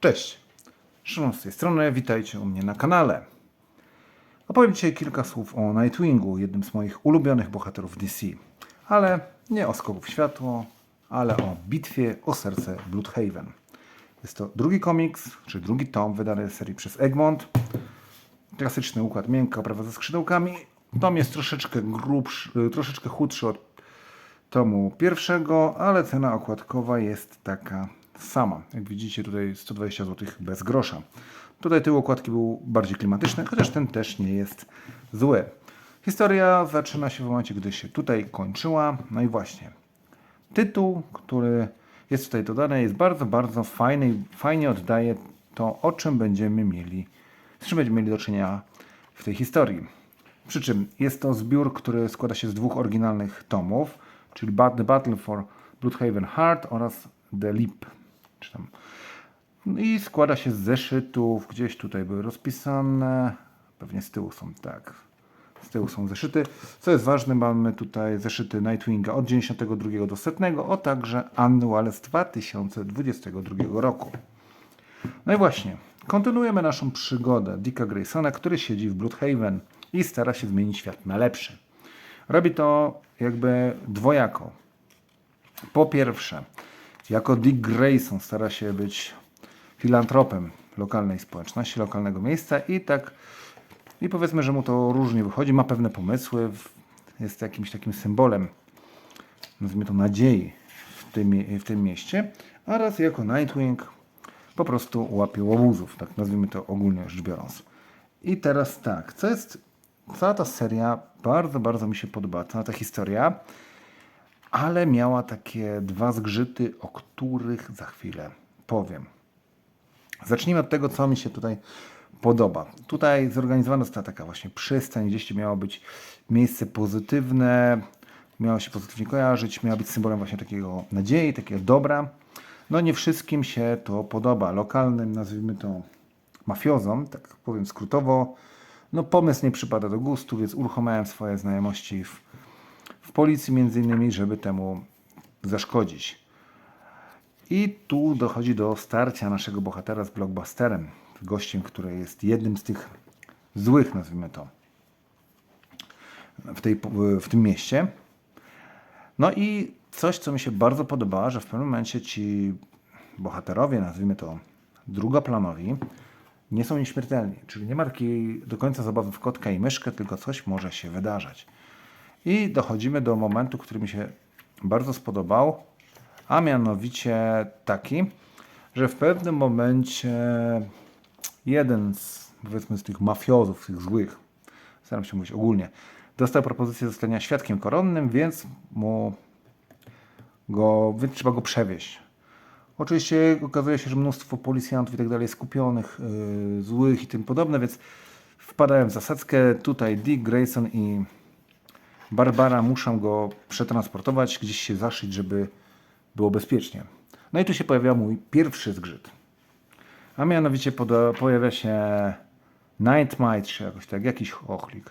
Cześć, Szymon z tej strony, witajcie u mnie na kanale. Opowiem dzisiaj kilka słów o Nightwingu, jednym z moich ulubionych bohaterów DC. Ale nie o skoku w światło, ale o bitwie o serce Bloodhaven. Jest to drugi komiks, czy drugi tom wydany z serii przez Egmont. Klasyczny układ miękka, prawa ze skrzydełkami. Tom jest troszeczkę grubszy, troszeczkę chudszy od tomu pierwszego, ale cena okładkowa jest taka sama. Jak widzicie tutaj 120 zł bez grosza. Tutaj tył okładki był bardziej klimatyczny, chociaż ten też nie jest zły. Historia zaczyna się w momencie, gdy się tutaj kończyła. No i właśnie. Tytuł, który jest tutaj dodany, jest bardzo, bardzo fajny fajnie oddaje to, o czym będziemy mieli, z czym będziemy mieli do czynienia w tej historii. Przy czym jest to zbiór, który składa się z dwóch oryginalnych tomów, czyli The Battle for Bloodhaven Heart oraz The Leap. Czy tam. No I składa się z zeszytów, gdzieś tutaj były rozpisane, pewnie z tyłu są, tak. Z tyłu są zeszyty. Co jest ważne, mamy tutaj zeszyty Nightwinga od 92 do 100, a także Annual z 2022 roku. No i właśnie, kontynuujemy naszą przygodę Dicka Graysona, który siedzi w Bloodhaven i stara się zmienić świat na lepszy. Robi to jakby dwojako. Po pierwsze, jako Dick Grayson stara się być filantropem lokalnej społeczności, lokalnego miejsca i tak i powiedzmy, że mu to różnie wychodzi, ma pewne pomysły, jest jakimś takim symbolem, nazwijmy to nadziei w tym, w tym mieście, oraz jako Nightwing po prostu łapie łobuzów, tak nazwijmy to ogólnie rzecz biorąc. I teraz tak, co jest, cała ta seria bardzo, bardzo mi się podoba, cała ta historia, ale miała takie dwa zgrzyty, o których za chwilę powiem. Zacznijmy od tego, co mi się tutaj podoba. Tutaj zorganizowana została taka właśnie przystań, gdzieś miało być miejsce pozytywne, miało się pozytywnie kojarzyć, miało być symbolem właśnie takiego nadziei, takiego dobra. No nie wszystkim się to podoba. Lokalnym, nazwijmy to mafiozom, tak powiem skrótowo, no pomysł nie przypada do gustu, więc uruchamiałem swoje znajomości w, policji między innymi, żeby temu zaszkodzić. I tu dochodzi do starcia naszego bohatera z blockbusterem, gościem, który jest jednym z tych złych, nazwijmy to, w, tej, w tym mieście. No i coś, co mi się bardzo podoba, że w pewnym momencie ci bohaterowie, nazwijmy to drugoplanowi, nie są nieśmiertelni. Czyli nie ma takiej do końca zabawy w kotka i myszkę, tylko coś może się wydarzać. I dochodzimy do momentu, który mi się bardzo spodobał, a mianowicie taki, że w pewnym momencie jeden z, powiedzmy, z tych mafiozów, tych złych, staram się mówić ogólnie, dostał propozycję zostania świadkiem koronnym, więc mu go, więc trzeba go przewieźć. Oczywiście okazuje się, że mnóstwo policjantów i tak dalej skupionych, yy, złych i tym podobne, więc wpadałem w zasadzkę. Tutaj Dick Grayson i Barbara muszą go przetransportować, gdzieś się zaszyć, żeby było bezpiecznie. No i tu się pojawia mój pierwszy zgrzyt. A mianowicie pojawia się Nightmite, czy jakoś tak, jakiś ochlik.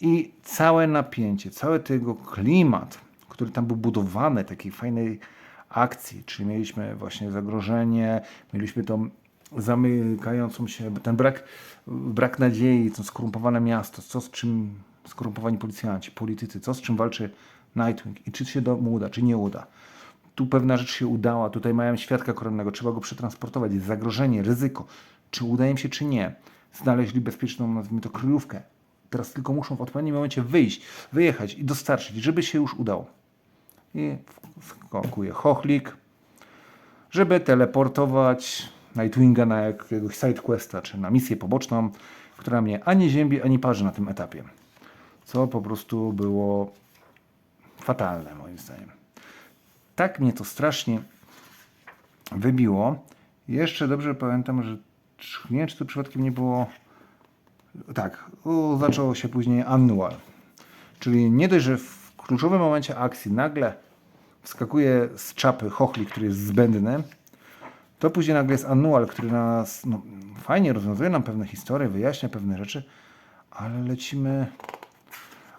I całe napięcie, cały tego klimat, który tam był budowany, takiej fajnej akcji, czyli mieliśmy właśnie zagrożenie, mieliśmy tą zamykającą się, ten brak, brak nadziei, to skorumpowane miasto, co z czym skorumpowani policjanci, politycy, co z czym walczy Nightwing i czy się do, mu uda, czy nie uda. Tu pewna rzecz się udała, tutaj mają świadka koronnego, trzeba go przetransportować, jest zagrożenie, ryzyko, czy uda im się, czy nie. Znaleźli bezpieczną, nazwijmy to, kryjówkę. Teraz tylko muszą w odpowiednim momencie wyjść, wyjechać i dostarczyć, żeby się już udało. I skakuje chochlik, żeby teleportować Nightwinga na jakiegoś sidequesta, czy na misję poboczną, która mnie ani ziębi, ani parzy na tym etapie. Co po prostu było fatalne moim zdaniem. Tak mnie to strasznie wybiło. Jeszcze dobrze pamiętam, że nie wiem, czy to przypadkiem nie było tak, u, zaczęło się później annual. Czyli nie dość, że w kluczowym momencie akcji nagle wskakuje z czapy chochli, który jest zbędny, to później nagle jest annual, który nas no, fajnie rozwiązuje nam pewne historie, wyjaśnia pewne rzeczy, ale lecimy.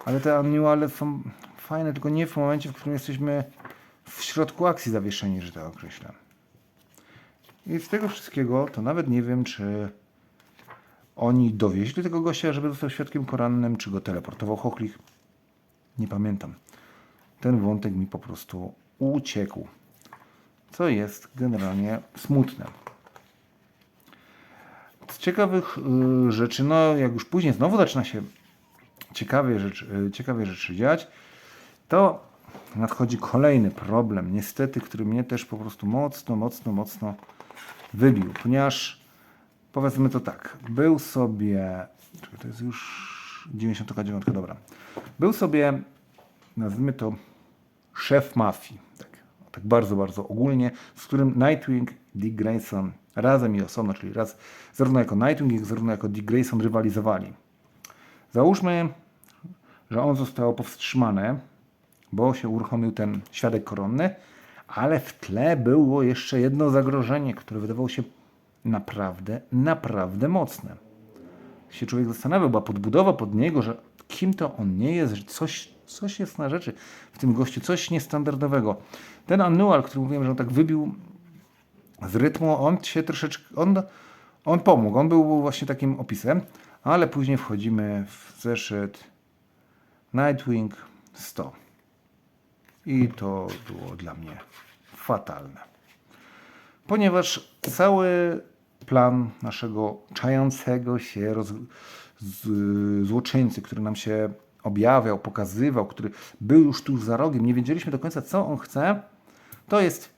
Ale te annuale są fajne, tylko nie w momencie, w którym jesteśmy w środku akcji zawieszeni, że tak określę. I z tego wszystkiego to nawet nie wiem, czy oni dowieźli tego gościa, żeby został świadkiem korannym, czy go teleportował Hochlich. Nie pamiętam. Ten wątek mi po prostu uciekł. Co jest generalnie smutne. Z ciekawych y, rzeczy, no jak już później znowu zaczyna się ciekawie rzeczy, y, ciekawie rzeczy dziać, to nadchodzi kolejny problem, niestety, który mnie też po prostu mocno, mocno, mocno wybił, ponieważ powiedzmy to tak, był sobie, czekaj, to jest już 99, dobra, był sobie, nazwijmy to, szef mafii, tak, tak bardzo, bardzo ogólnie, z którym Nightwing, Dick Grayson razem i osobno, czyli raz zarówno jako Nightwing, jak zarówno jako Dick Grayson rywalizowali. Załóżmy, że on został powstrzymany, bo się uruchomił ten świadek koronny, ale w tle było jeszcze jedno zagrożenie, które wydawało się naprawdę, naprawdę mocne. Się człowiek zastanawiał, była podbudowa pod niego, że kim to on nie jest, że coś, coś jest na rzeczy w tym gościu, coś niestandardowego. Ten Annual, który mówiłem, że on tak wybił z rytmu, on się troszeczkę, on, on pomógł, on był właśnie takim opisem, ale później wchodzimy w zeszyt Nightwing 100. I to było dla mnie fatalne. Ponieważ cały plan naszego czającego się roz, z, złoczyńcy, który nam się objawiał, pokazywał, który był już tuż za rogiem, nie wiedzieliśmy do końca, co on chce, to jest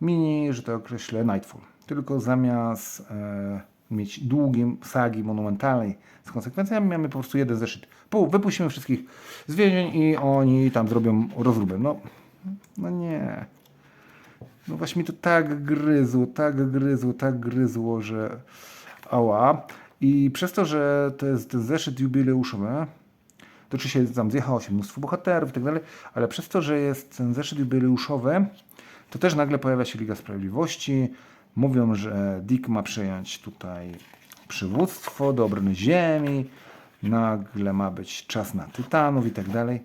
mini, że to określę, Nightfall. Tylko zamiast e, mieć długim sagi monumentalnej z konsekwencjami, mamy po prostu jeden zeszyt. Pół, wypuścimy wszystkich z więzień i oni tam zrobią rozróbę. No, no nie. No właśnie mi to tak gryzło, tak gryzło, tak gryzło, że ała. I przez to, że to jest zeszyt jubileuszowy, to oczywiście tam zjechało się mnóstwo bohaterów i tak dalej, ale przez to, że jest ten zeszyt jubileuszowy, to też nagle pojawia się Liga Sprawiedliwości. Mówią, że Dick ma przejąć tutaj przywództwo do obrony ziemi, nagle ma być czas na tytanów i tak dalej.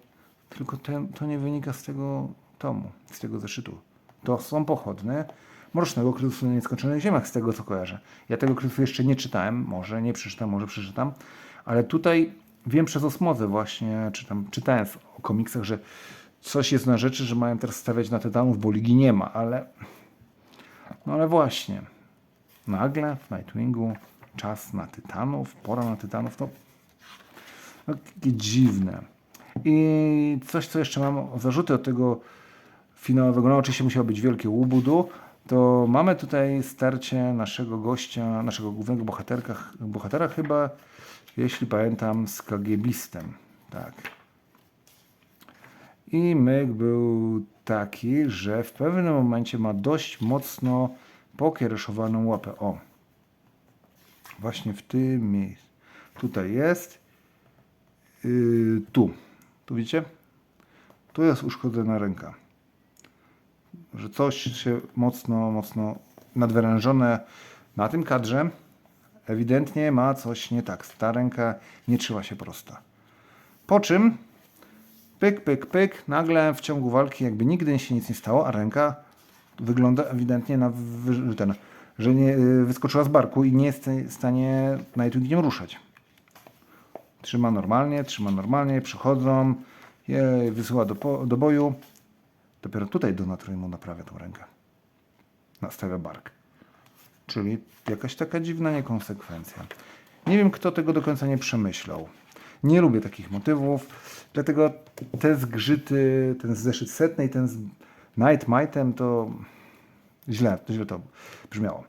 Tylko to nie wynika z tego tomu, z tego zeszytu. To są pochodne Mrocznego Kryzysu na Nieskończonych Ziemiach, z tego co kojarzę. Ja tego kryzysu jeszcze nie czytałem, może nie przeczytam, może przeczytam, ale tutaj wiem przez osmozę właśnie, czytam, czytałem o komiksach, że coś jest na rzeczy, że mają teraz stawiać na tytanów, bo ligi nie ma, ale no ale właśnie, nagle w Nightwingu czas na tytanów, pora na tytanów, to no, takie dziwne. I coś, co jeszcze mam zarzuty od tego finałowego, no oczywiście musiało być wielkie łubudu, to mamy tutaj starcie naszego gościa, naszego głównego bohaterka, bohatera chyba, jeśli pamiętam, z KGBistem. Tak. I myk był taki, że w pewnym momencie ma dość mocno pokiereszowaną łapę. O, właśnie w tym miejscu. Tutaj jest. Yy, tu. Tu widzicie? Tu jest uszkodzona ręka. Że coś się mocno, mocno nadwyrężone na tym kadrze. Ewidentnie ma coś nie tak. Ta ręka nie trzyma się prosta. Po czym pyk, pyk, pyk, nagle w ciągu walki jakby nigdy się nic nie stało, a ręka wygląda ewidentnie na ten, że nie, y, wyskoczyła z barku i nie jest w stanie nią ruszać. Trzyma normalnie, trzyma normalnie, przychodzą, je wysyła do, do boju. Dopiero tutaj Donatry mu naprawia tą rękę. Nastawia bark. Czyli jakaś taka dziwna niekonsekwencja. Nie wiem, kto tego do końca nie przemyślał. Nie lubię takich motywów, dlatego te zgrzyty, ten zeszyt setny i ten z Night Mightem to źle, źle to brzmiało.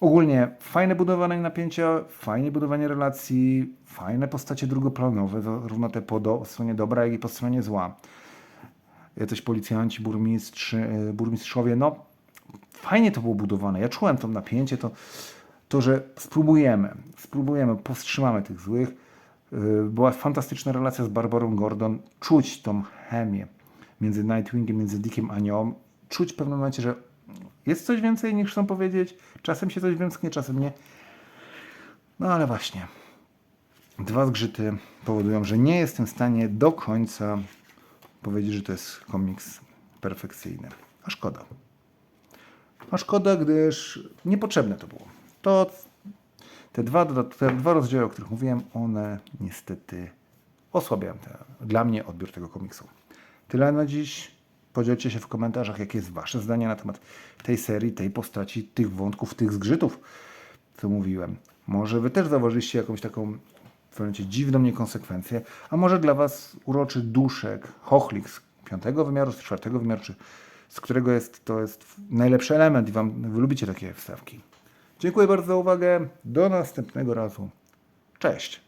Ogólnie fajne budowanie napięcia, fajnie budowanie relacji, fajne postacie drugoplanowe, zarówno te po do, stronie dobra, jak i po stronie zła. Jacyś policjanci, burmistrzy, e, burmistrzowie, no fajnie to było budowane. Ja czułem to napięcie, to, to że spróbujemy, spróbujemy, powstrzymamy tych złych. Yy, Była fantastyczna relacja z Barbarą Gordon. Czuć tą chemię między Nightwingiem, między Dickiem a nią. Czuć w pewnym momencie, że jest coś więcej niż chcą powiedzieć. Czasem się coś wymsknie, czasem nie. No ale właśnie. Dwa zgrzyty powodują, że nie jestem w stanie do końca powiedzieć, że to jest komiks perfekcyjny. A szkoda. A szkoda, gdyż niepotrzebne to było. To te dwa, te dwa rozdziały, o których mówiłem, one niestety osłabiają te, dla mnie odbiór tego komiksu. Tyle na dziś. Podzielcie się w komentarzach, jakie jest Wasze zdanie na temat tej serii, tej postaci, tych wątków, tych zgrzytów, co mówiłem. Może Wy też zauważyliście jakąś taką w momencie dziwną niekonsekwencję, a może dla Was uroczy duszek, chochlik z piątego wymiaru, z czwartego wymiaru, czy z którego jest, to jest najlepszy element i Wam, Wy lubicie takie wstawki. Dziękuję bardzo za uwagę. Do następnego razu. Cześć.